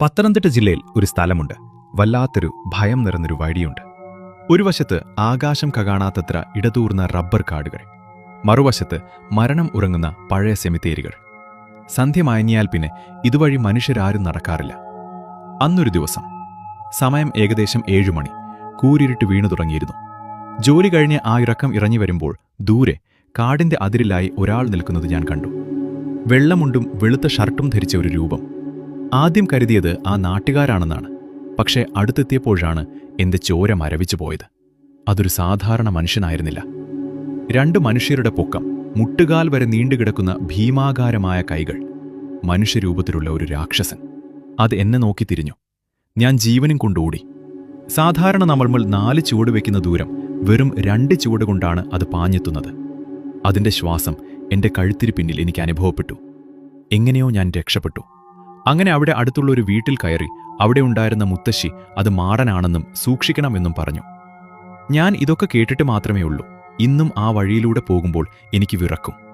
പത്തനംതിട്ട ജില്ലയിൽ ഒരു സ്ഥലമുണ്ട്. വല്ലാത്തൊരു ഭയം നിറഞ്ഞൊരു വഴിയുണ്ട്. ഒരു വശത്ത് ആകാശം കകാണാത്തത്ര ഇടതൂർന്ന റബ്ബർ കാടുകൾ. മറുവശത്ത് മരണം ഉറങ്ങുന്ന പഴയ സെമിത്തേരികൾ. സന്ധ്യ മയങ്ങിയാൽ പിന്നെ ഇതുവഴി മനുഷ്യരാരും നടക്കാറില്ല. അന്നൊരു ദിവസം സമയം ഏകദേശം ഏഴുമണി കൂരിരുട്ട് വീണു തുടങ്ങിയിരുന്നു. ജോലി കഴിഞ്ഞ് ആ ഇറക്കം ഇറങ്ങി വരുമ്പോൾ ദൂരെ കാടിന്റെ അതിരിലായി ഒരാൾ നിൽക്കുന്നത് ഞാൻ കണ്ടു. വെള്ളമുണ്ടും വെളുത്ത ഷർട്ടും ധരിച്ച ഒരു രൂപം. ആദ്യം കരുതിയത് ആ നാട്ടുകാരാണെന്നാണ്. പക്ഷേ അടുത്തെത്തിയപ്പോഴാണ് എന്റെ ചോര മരവിച്ചു പോയത്. അതൊരു സാധാരണ മനുഷ്യനായിരുന്നില്ല. രണ്ട് മനുഷ്യരുടെ പൊക്കം മുട്ടുകാൽ വരെ നീണ്ടുകിടക്കുന്ന ഭീമാകാരമായ കൈകൾ മനുഷ്യരൂപത്തിലുള്ള ഒരു രാക്ഷസൻ. അത് എന്നെ നോക്കി തിരിഞ്ഞു. ഞാൻ ജീവനും കൊണ്ടോടി സാധാരണ നമ്മൾ നാല് ചുവട് വെക്കുന്ന ദൂരം വെറും രണ്ട് ചുവട് കൊണ്ടാണ് അത് പാഞ്ഞെത്തുന്നത്. അതിന്റെ ശ്വാസം എന്റെ കഴുത്തിരി പിന്നിൽ എനിക്ക് അനുഭവപ്പെട്ടു. എങ്ങനെയോ ഞാൻ രക്ഷപ്പെട്ടു. അങ്ങനെ അവിടെ അടുത്തുള്ള ഒരു വീട്ടിൽ കയറി അവിടെ ഉണ്ടായിരുന്ന മുത്തശ്ശി അത് മാടനാണെന്നും സൂക്ഷിക്കണമെന്നും പറഞ്ഞു. ഞാൻ ഇതൊക്കെ കേട്ടിട്ട് മാത്രമേ ഉള്ളൂ. ഇന്നും ആ വഴിയിലൂടെ പോകുമ്പോൾ എനിക്ക് വിറക്കും.